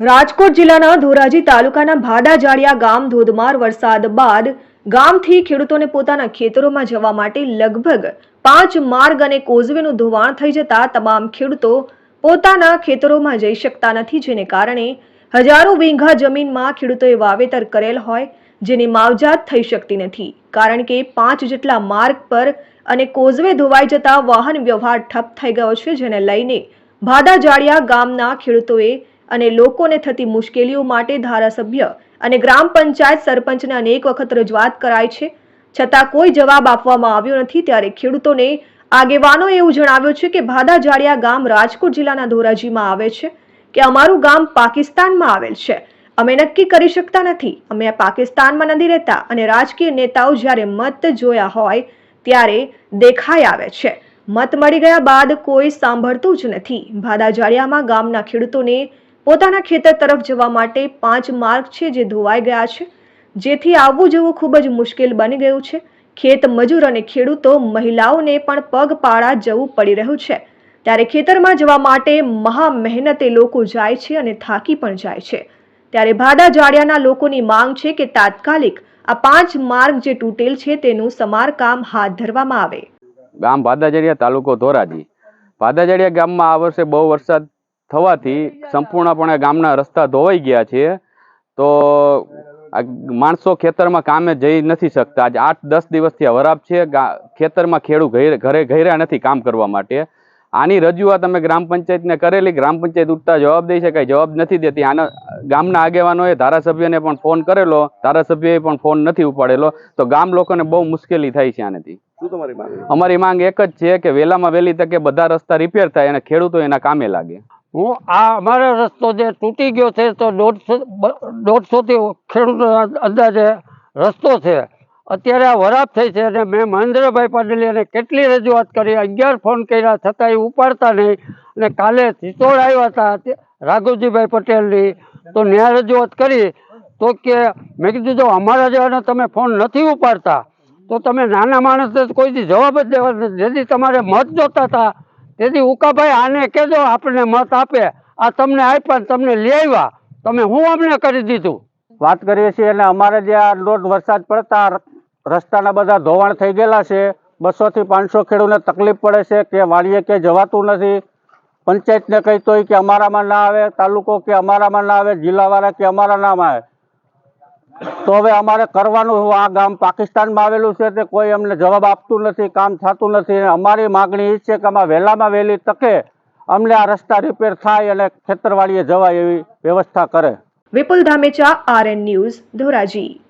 રાજકોટ જિલ્લાના ધોરાજી તાલુકાના ભાડાજાળિયા ગામ ધોધમાર વરસાદ બાદ ગામથી ખેડૂતોને પોતાના ખેતરોમાં જવા માટે લગભગ પાંચ માર્ગ અને કોઝવેનું ધોવાણ થઈ જતા તમામ ખેડૂતો પોતાના ખેતરોમાં જઈ શકતા નથી, જેને કારણે હજારો વીંઘા જમીનમાં ખેડૂતોએ વાવેતર કરેલ હોય, જેની માવજાત થઈ શકતી નથી. કારણ કે પાંચ જેટલા માર્ગ પર અને કોઝવે ધોવાઈ જતા વાહન વ્યવહાર ઠપ થઈ ગયો છે, જેને લઈને ભાદાજાળિયા ગામના ખેડૂતોએ અને લોકોને થતી મુશ્કેલીઓ માટે ધારાસભ્ય અને ગ્રામ પંચાયત સરપંચને અનેક વખત રજૂઆત કરાય છે. છતાં કોઈ જવાબ આપવામાં આવ્યો નથી ત્યારે ખેડૂતોને આગેવાનો એવું જણાવ્યું છે કે ભાદા જાડિયા ગામ રાજકોટ જિલ્લાના ધોરાજીમાં આવે છે કે અમારું ગામ પાકિસ્તાનમાં આવેલ છે. અમે નક્કી કરી શકતા નથી. અમે પાકિસ્તાનમાં નથી રહેતા અને રાજકીય નેતાઓ જ્યારે મત જોયા હોય ત્યારે દેખાઈ આવે છે. મત મળી ગયા બાદ કોઈ સાંભળતું જ નથી. ભાદા જાડિયામાં ગામના ખેડૂતોને પોતાના ખેતર તરફ જવા માટે પાંચ માર્ગ છે જે ધોવાઈ ગયા છે. જેથી આવવું જવું ખૂબ જ મુશ્કેલ બની ગયું છે. ખેત મજૂર અને ખેડૂતો મહિલાઓને પણ પગપાળા જવું પડી રહ્યું છે. ત્યારે ખેતરમાં જવા માટે મહા મહેનતે લોકો જાય છે અને થાકી પણ જાય છે. ત્યારે ભાડા જાડિયાના લોકોની માંગ છે કે તાત્કાલિક આ પાંચ માર્ગ જે તૂટેલ છે તેનું સમારકામ હાથ ધરવામાં આવે. ગામ ભાદાજડિયા તાલુકો ધોરાજી. ભાદાજડિયા ગામમાં આ વર્ષે બહુ વરસાદ થવાથી સંપૂર્ણપણે ગામના રસ્તા ધોવાઈ ગયા છે. તો આ માણસો ખેતરમાં કામે જઈ નથી શકતા. આજે આઠ દસ દિવસથી વરાપ છે. ગા- ખેતરમાં ખેડૂ ઘરે ઘરે નથી કામ કરવા માટે. આની રજૂઆત અમે ગ્રામ પંચાયતને કરેલી. ગ્રામ પંચાયત ઉઠતા જવાબ દઈ છે. કાંઈ જવાબ નથી દેતી. આના ગામના આગેવાનોએ ધારાસભ્યને પણ ફોન કરેલો. ધારાસભ્યએ પણ ફોન નથી ઉપાડેલો. તો ગામ લોકોને બહુ મુશ્કેલી થાય છે આનાથી. શું તમારી અમારી માંગ એક જ છે કે વહેલામાં વહેલી તકે બધા રસ્તા રિપેર થાય અને ખેડૂતો એના કામે લાગે. હું આ અમારો રસ્તો જે તૂટી ગયો છે, તો દોઢસો, દોઢસોથી ખેડૂત અંદાજે રસ્તો છે. અત્યારે આ વરાપ થઈ છે અને મેં મહેન્દ્રભાઈ પાટીલીને કેટલી રજૂઆત કરી, અગિયાર ફોન કર્યા, છતાં એ ઉપાડતા નહીં. અને કાલે ચિત્તોડ આવ્યા હતા રાઘવજીભાઈ પટેલની, તો ન્યાય રજૂઆત કરી, તો કે, મેં કીધું, જો અમારા જેવાને તમે ફોન નથી ઉપાડતા, તો તમે નાના માણસને કોઈથી જવાબ જ દેવા, જેથી તમારે મત જોતા હતા. તેથી ઉકાભાઈ, આને કહેજો, આપણને મત આપે. આ તમને આપ્યા તમને લેવા તમે હું અમને કરી દીધું? વાત કરીએ છીએ અને અમારે જે આ દોઢ વરસાદ પડતા રસ્તાના બધા ધોવાણ થઈ ગયેલા છે. બસોથી પાંચસો ખેડૂતને તકલીફ પડે છે કે વાડીએ કે જવાતું નથી. પંચાયતને કહી તોય કે અમારામાં ના આવે, તાલુકો કે અમારામાં ના આવે, જિલ્લાવાળા કે અમારા નામ આવે. તો હવે અમારે કરવાનું આ ગામ પાકિસ્તાનમાં આવેલું છે તે કોઈ અમને જવાબ આપતું નથી, કામ થતું નથી. અમારી માગણી એ છે કે આમાં વહેલામાં વહેલી તકે અમને આ રસ્તા રિપેર થાય અને ખેતરવાડીએ જવાય એવી વ્યવસ્થા કરે. Vipul Dhamecha RN news, Dhoraji.